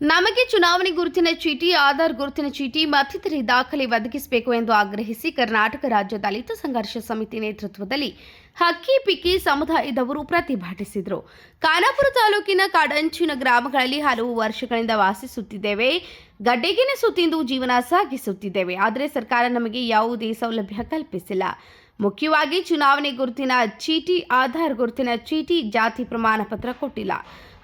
ನಮಗೆ ಚುನಾವಣೆ ಗುರುತಿನ ಚೀಟಿ, ಆಧಾರ್ ಗುರುತಿನ ಚೀಟಿ ಮತ್ತಿತರ ದಾಖಲೆ ಒದಗಿಸಬೇಕು ಎಂದು ಆಗ್ರಹಿಸಿ ಕರ್ನಾಟಕ ರಾಜ್ಯ ದಲಿತ ಸಂಘರ್ಷ ಸಮಿತಿ ನೇತೃತ್ವದಲ್ಲಿ ಹಕ್ಕಿ ಪಿಕ್ಕಿ ಸಮುದಾಯದವರು ಪ್ರತಿಭಟಿಸಿದರು. ಖಾನಾಪುರ ತಾಲೂಕಿನ ಕಾಡಂಚಿನ ಗ್ರಾಮಗಳಲ್ಲಿ ಹಲವು ವರ್ಷಗಳಿಂದ ವಾಸಿಸುತ್ತಿದ್ದೇವೆ. ಗಡ್ಡೆಗಿನ ಸುತ್ತಿಂದು ಜೀವನ ಸಾಗಿಸುತ್ತಿದ್ದೇವೆ. ಆದರೆ ಸರ್ಕಾರ ನಮಗೆ ಯಾವುದೇ ಸೌಲಭ್ಯ ಕಲ್ಪಿಸಿಲ್ಲ. ಮುಖ್ಯವಾಗಿ ಚುನಾವಣೆ ಗುರುತಿನ ಚೀಟಿ, ಆಧಾರ್ ಗುರುತಿನ ಚೀಟಿ ಜಾತಿ ಪ್ರಮಾಣ ಪತ್ರ ಕೊಟ್ಟಿಲ್ಲ.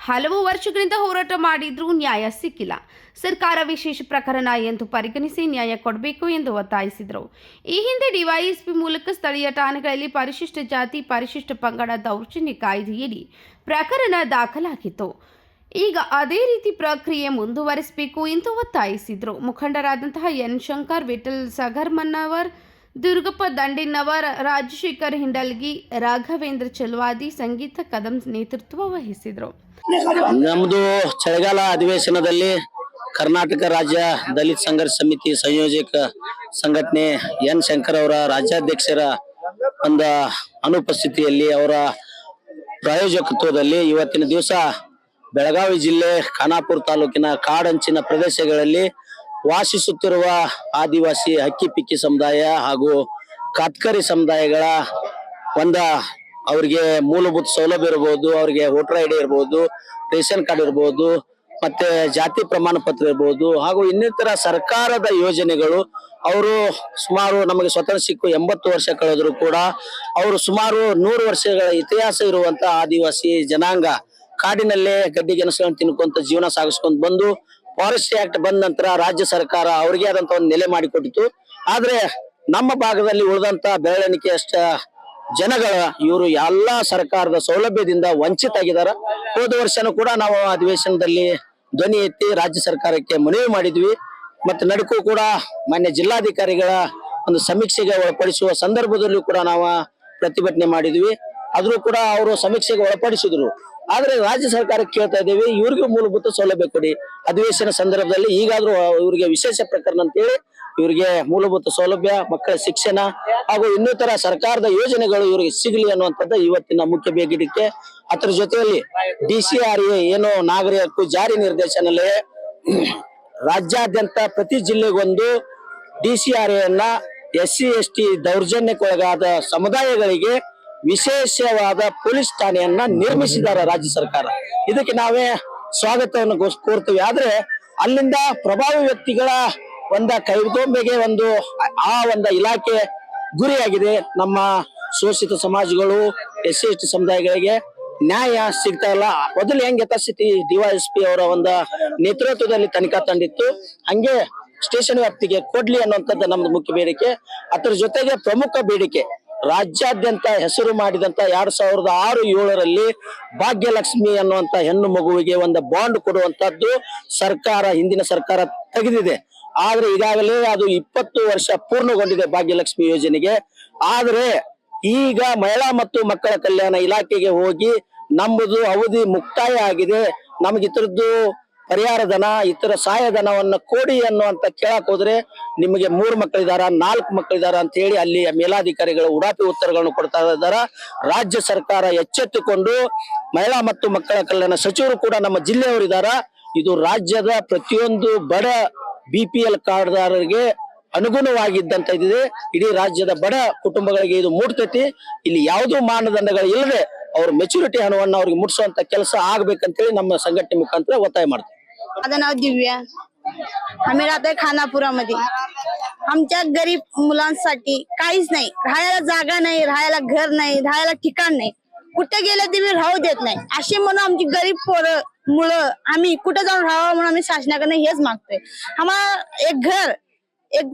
ಹಲವು ವರ್ಷಗಳಿಂದ ಹೋರಾಟ ಮಾಡಿದ್ರೂ ನ್ಯಾಯ ಸಿಕ್ಕಿಲ್ಲ. ಸರ್ಕಾರ ವಿಶೇಷ ಪ್ರಕರಣ ಎಂದು ಪರಿಗಣಿಸಿ ನ್ಯಾಯ ಕೊಡಬೇಕು ಎಂದು ಒತ್ತಾಯಿಸಿದರು. ಈ ಹಿಂದೆ ಡಿವೈಎಸ್ಪಿ ಮೂಲಕ ಸ್ಥಳೀಯ ಠಾಣೆಗಳಲ್ಲಿ ಪರಿಶಿಷ್ಟ ಜಾತಿ, ಪರಿಶಿಷ್ಟ ಪಂಗಡ ದೌರ್ಜನ್ಯ ಕಾಯ್ದೆಯಡಿ ಪ್ರಕರಣ ದಾಖಲಾಗಿತ್ತು. ಈಗ ಅದೇ ರೀತಿ ಪ್ರಕ್ರಿಯೆ ಮುಂದುವರಿಸಬೇಕು ಎಂದು ಒತ್ತಾಯಿಸಿದರು. ಮುಖಂಡರಾದಂತಹ ಎನ್. ಶಂಕರ್ ವಿಠಲ್ ಸಗರ್ಮನ್ನವರ್ ದುರ್ಗಪ್ಪ ದಂಡಿನವರ್, ರಾಜಶೇಖರ್ ಹಿಂಡಲ್ಗಿ, ರಾಘವೇಂದ್ರ ಚಲವಾದಿ, ಸಂಗೀತ ಕದಂ ನೇತೃತ್ವ ವಹಿಸಿದರು. ನಮ್ದು ಚಳಿಗಾಲ ಅಧಿವೇಶನದಲ್ಲಿ ಕರ್ನಾಟಕ ರಾಜ್ಯ ದಲಿತ ಸಂಘರ್ಷ ಸಮಿತಿ ಸಂಯೋಜಕ ಸಂಘಟನೆ ಎನ್ ಶಂಕರ್ ಅವರ ರಾಜ್ಯಾಧ್ಯಕ್ಷರ ಒಂದು ಅನುಪಸ್ಥಿತಿಯಲ್ಲಿ ಅವರ ಪ್ರಾಯೋಜಕತ್ವದಲ್ಲಿ ಇವತ್ತಿನ ದಿವಸ ಬೆಳಗಾವಿ ಜಿಲ್ಲೆ ಖಾನಾಪುರ ತಾಲೂಕಿನ ಕಾಡಂಚಿನ ಪ್ರದೇಶಗಳಲ್ಲಿ ವಾಸಿಸುತ್ತಿರುವ ಆದಿವಾಸಿ ಹಕ್ಕಿ ಪಿಕ್ಕಿ ಸಮುದಾಯ ಹಾಗೂ ಕಾತ್ಕರಿ ಸಮುದಾಯಗಳ ಒಂದ ಅವ್ರಿಗೆ ಮೂಲಭೂತ ಸೌಲಭ್ಯ ಇರ್ಬೋದು, ಅವ್ರಿಗೆ ವೋಟರ್ ಐ ಡಿ ಇರ್ಬೋದು, ರೇಷನ್ ಕಾರ್ಡ್ ಇರ್ಬೋದು, ಮತ್ತೆ ಜಾತಿ ಪ್ರಮಾಣ ಪತ್ರ ಇರ್ಬೋದು, ಹಾಗೂ ಇನ್ನಿತರ ಸರ್ಕಾರದ ಯೋಜನೆಗಳು ಅವರು ಸುಮಾರು ನಮಗೆ ಸ್ವತಂತ್ರ ಸಿಕ್ಕು ಎಂಬತ್ತು ವರ್ಷ ಕಳೆದ್ರು ಕೂಡ ಅವರು ಸುಮಾರು ನೂರು ವರ್ಷಗಳ ಇತಿಹಾಸ ಇರುವಂತ ಆದಿವಾಸಿ ಜನಾಂಗ ಕಾಡಿನಲ್ಲೇ ಗಡ್ಡಿ ಗೆಣಸುಗಳನ್ನು ತಿನ್ಕೊಂತ ಜೀವನ ಸಾಗಿಸ್ಕೊಂಡು ಬಂದು ಫಾರೆಸ್ಟ್ ಆಕ್ಟ್ ಬಂದ ನಂತರ ರಾಜ್ಯ ಸರ್ಕಾರ ಅವ್ರಿಗೆ ಆದಂತ ಒಂದು ನೆಲೆ ಮಾಡಿಕೊಟ್ಟಿತು. ಆದ್ರೆ ನಮ್ಮ ಭಾಗದಲ್ಲಿ ಉಳಿದಂತ ಬೆರಳೆಣಿಕೆ ಅಷ್ಟ ಜನಗಳ ಇವರು ಎಲ್ಲಾ ಸರ್ಕಾರದ ಸೌಲಭ್ಯದಿಂದ ವಂಚಿತ ಆಗಿದಾರ ಹೋದ ವರ್ಷನೂ ಕೂಡ ನಾವು ಅಧಿವೇಶನದಲ್ಲಿ ಧ್ವನಿ ಎತ್ತಿ ರಾಜ್ಯ ಸರ್ಕಾರಕ್ಕೆ ಮನವಿ ಮಾಡಿದ್ವಿ. ಮತ್ತೆ ನಡುಕು ಕೂಡ ಮಾನ್ಯ ಜಿಲ್ಲಾಧಿಕಾರಿಗಳ ಒಂದು ಸಮೀಕ್ಷೆಗೆ ಒಳಪಡಿಸುವ ಸಂದರ್ಭದಲ್ಲೂ ಕೂಡ ನಾವು ಪ್ರತಿಭಟನೆ ಮಾಡಿದ್ವಿ. ಆದರೂ ಕೂಡ ಅವರು ಸಮೀಕ್ಷೆಗೆ ಒಳಪಡಿಸಿದ್ರು. ಆದ್ರೆ ರಾಜ್ಯ ಸರ್ಕಾರಕ್ಕೆ ಕೇಳ್ತಾ ಇದ್ದೇವೆ, ಇವ್ರಿಗೂ ಮೂಲಭೂತ ಸೌಲಭ್ಯ ಕೊಡಿ. ಅಧಿವೇಶನ ಸಂದರ್ಭದಲ್ಲಿ ಈಗಾದ್ರೂ ಇವರಿಗೆ ವಿಶೇಷ ಪ್ರಕರಣ ಅಂತೇಳಿ ಇವರಿಗೆ ಮೂಲಭೂತ ಸೌಲಭ್ಯ, ಮಕ್ಕಳ ಶಿಕ್ಷಣ ಹಾಗೂ ಇನ್ನಿತರ ಸರ್ಕಾರದ ಯೋಜನೆಗಳು ಇವರಿಗೆ ಸಿಗಲಿ ಅನ್ನುವಂಥದ್ದು ಇವತ್ತಿನ ಮುಖ್ಯ ಬೇಗಿಡಿಕೆ ಅದರ ಜೊತೆಯಲ್ಲಿ ಡಿ ಎ ಏನು ನಾಗರಿಕ ಜಾರಿ ನಿರ್ದೇಶನಾಲಯ ರಾಜ್ಯಾದ್ಯಂತ ಪ್ರತಿ ಜಿಲ್ಲೆಗೊಂದು ಡಿ ಸಿ ಆರ್ ಎನ್ನ ಎಸ್ ಸಿ ಎಸ್ ಟಿ ದೌರ್ಜನ್ಯಕ್ಕೊಳಗಾದ ಸಮುದಾಯಗಳಿಗೆ ವಿಶೇಷವಾದ ಪೊಲೀಸ್ ಠಾಣೆಯನ್ನ ನಿರ್ಮಿಸಿದ್ದಾರೆ ರಾಜ್ಯ ಸರ್ಕಾರ. ಇದಕ್ಕೆ ನಾವೇ ಸ್ವಾಗತವನ್ನು ಕೋರ್ತೇವೆ. ಆದ್ರೆ ಅಲ್ಲಿಂದ ಪ್ರಭಾವಿ ವ್ಯಕ್ತಿಗಳ ಒಂದ ಕೈಗೊಂಬೆಗೆ ಒಂದು ಆ ಒಂದು ಇಲಾಖೆ ಗುರಿಯಾಗಿದೆ. ನಮ್ಮ ಶೋಷಿತ ಸಮಾಜಗಳು ಎಸ್ ಸಿ ಎಸ್ ಟಿ ಸಮುದಾಯಗಳಿಗೆ ನ್ಯಾಯ ಸಿಗ್ತಾ ಇಲ್ಲ. ಮೊದಲು ಹೆಂಗ್ ಯಥಾಸ್ಥಿತಿ ಡಿವೈಎಸ್ಪಿ ಅವರ ಒಂದು ನೇತೃತ್ವದಲ್ಲಿ ತನಿಖಾ ತಂಡಿತ್ತು. ಹಂಗೆ ಸ್ಟೇಷನ್ ವ್ಯಾಪ್ತಿಗೆ ಕೊಡ್ಲಿ ಅನ್ನುವಂಥದ್ದು ನಮ್ದು ಮುಖ್ಯ ಬೇಡಿಕೆ. ಅದರ ಜೊತೆಗೆ ಪ್ರಮುಖ ಬೇಡಿಕೆ ರಾಜ್ಯಾದ್ಯಂತ ಹೆಸರು ಮಾಡಿದಂತ ಎರಡ್ ಸಾವಿರದ ಆರು ಏಳರಲ್ಲಿ ಭಾಗ್ಯಲಕ್ಷ್ಮಿ ಅನ್ನುವಂತ ಹೆಣ್ಣು ಮಗುವಿಗೆ ಒಂದು ಬಾಂಡ್ ಕೊಡುವಂತದ್ದು ಸರ್ಕಾರ, ಹಿಂದಿನ ಸರ್ಕಾರ ತೆಗೆದಿದೆ. ಆದ್ರೆ ಈಗಾಗಲೇ ಅದು ಇಪ್ಪತ್ತು ವರ್ಷ ಪೂರ್ಣಗೊಂಡಿದೆ ಭಾಗ್ಯಲಕ್ಷ್ಮಿ ಯೋಜನೆಗೆ. ಆದ್ರೆ ಈಗ ಮಹಿಳಾ ಮತ್ತು ಮಕ್ಕಳ ಕಲ್ಯಾಣ ಇಲಾಖೆಗೆ ಹೋಗಿ ನಮ್ಮದು ಅವಧಿ ಮುಕ್ತಾಯ ಆಗಿದೆ. ನಮಗೆ ಇತರದ್ದು ಪರಿಹಾರ ಧನ, ಇತರ ಸಹಾಯಧನವನ್ನ ಕೊಡಿ ಅನ್ನುವಂತ ಕೇಳಕ್ ಹೋದ್ರೆ ನಿಮಗೆ ಮೂರು ಮಕ್ಕಳಿದಾರ ನಾಲ್ಕು ಮಕ್ಕಳಿದಾರ ಅಂತ ಹೇಳಿ ಅಲ್ಲಿ ಮೇಲಾಧಿಕಾರಿಗಳು ಉಡಾಪಿ ಉತ್ತರಗಳನ್ನು ಕೊಡ್ತಾ ಇದ್ದಾರ ರಾಜ್ಯ ಸರ್ಕಾರ ಎಚ್ಚೆತ್ತುಕೊಂಡು ಮಹಿಳಾ ಮತ್ತು ಮಕ್ಕಳ ಕಲ್ಯಾಣ ಸಚಿವರು ಕೂಡ ನಮ್ಮ ಜಿಲ್ಲೆಯವರಿದಾರ ಇದು ರಾಜ್ಯದ ಪ್ರತಿಯೊಂದು ಬಡ ಬಿ ಪಿ ಎಲ್ ಕಾರ್ಡ್ದಾರರಿಗೆ ಅನುಗುಣವಾಗಿದ್ದಂತ ಇದಿದೆ. ಇಡೀ ರಾಜ್ಯದ ಬಡ ಕುಟುಂಬಗಳಿಗೆ ಇದು ಮೂಡ್ತೈತಿ. ಇಲ್ಲಿ ಯಾವುದೂ ಮಾನದಂಡಗಳು ಇಲ್ಲದೆ ಅವ್ರ ಮೆಚುರಿಟಿ ಹಣವನ್ನ ಅವ್ರಿಗೆ ಮುಟ್ಸುವಂತ ಕೆಲಸ ಆಗ್ಬೇಕಂತೇಳಿ ನಮ್ಮ ಸಂಘಟನೆ ಮುಖಾಂತರ ಒತ್ತಾಯ ಮಾಡ್ತೀವಿ. माझं नाव दिव्या. आम्ही राहतोय खानापुरामध्ये. आमच्या गरीब मुलांसाठी काहीच नाही. राहायला जागा नाही राहायला घर नाही राहायला ठिकाण नाही. कुठे गेले ते मी राहू देत नाही. अशी म्हणून आमची गरीब पोरं मुलं आम्ही कुठे जाऊन राहावं म्हणून आम्ही शासनाकडे हेच मागतोय. आम्हाला एक घर एक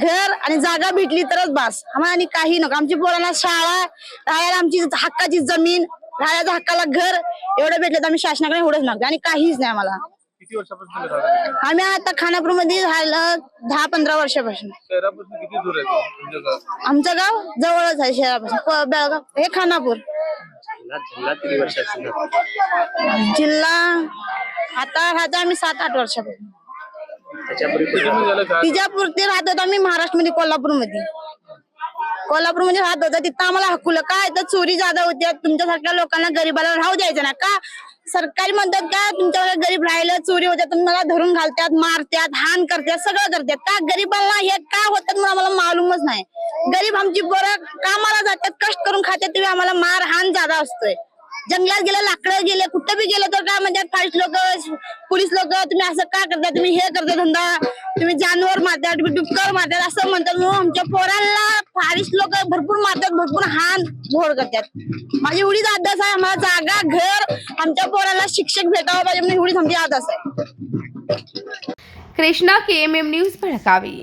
घर आणि जागा भेटली तरच बास. आम्हाला आणि काही नको. आमची पोरांना शाळा राहायला आमची हक्काची जमीन राहायला हक्काला घर एवढं भेटलं तर आम्ही शासनाकडे एवढंच मागतो आणि काहीच नाही आम्हाला. किती वर्षापासून तुम्ही राहता आम्ही आता खानापूरमध्ये राहिलं दहा पंधरा वर्षापासून. शहरापासून किती दूर आहे तो तुमचं गाव? आमचं गाव जवळच आहे शहरापासून. प- बेळगाव. हे खानापूर. जिल्हा आता राहतो आम्ही सात आठ वर्षापासून. किती महिने झालं का तिच्यापूर ते राहत होतो आम्ही महाराष्ट्रमध्ये कोल्हापूरमध्ये कोल्हापूरमध्ये राहत होतो. तिथं आम्हाला हकुलं काय? तर चोरी जादा होत्या तुमच्यासारख्या लोकांना गरीबाला राहू द्यायचं ना का? सरकारी म्हणतात का तुमच्या गरीब राहिलं चोरी होत्या तुम्हाला मला धरून घालतात मारतात हान करतात सगळं करतात. का गरीबांना हे का होतात मला आम्हाला मालूमच नाही. गरीब आमची पोरं कामाला जातात कष्ट करून खातात तुम्ही आम्हाला मार हान जादा असतोय. जंगलात गेले लाकडं गेले कुठं बी गेलं तर काय म्हणतात फाईट लोक पोलीस लोक तुम्ही असं का करता तुम्ही हे करता धंदा तुम्ही जानवर मारतात तुम्ही डुक्कर मारतात असं म्हणतात. म्हणून आमच्या पोरांना फारिश लोक भरपूर मारतात भरपूर हान झोड करतात. माझी एवढीच आदास आहे आम्हाला जागा घर आमच्या पोराला शिक्षक भेटावं पाहिजे म्हणून एवढीच आमची आदास आहे कृष्णा के एम एम न्यूज भडकावी.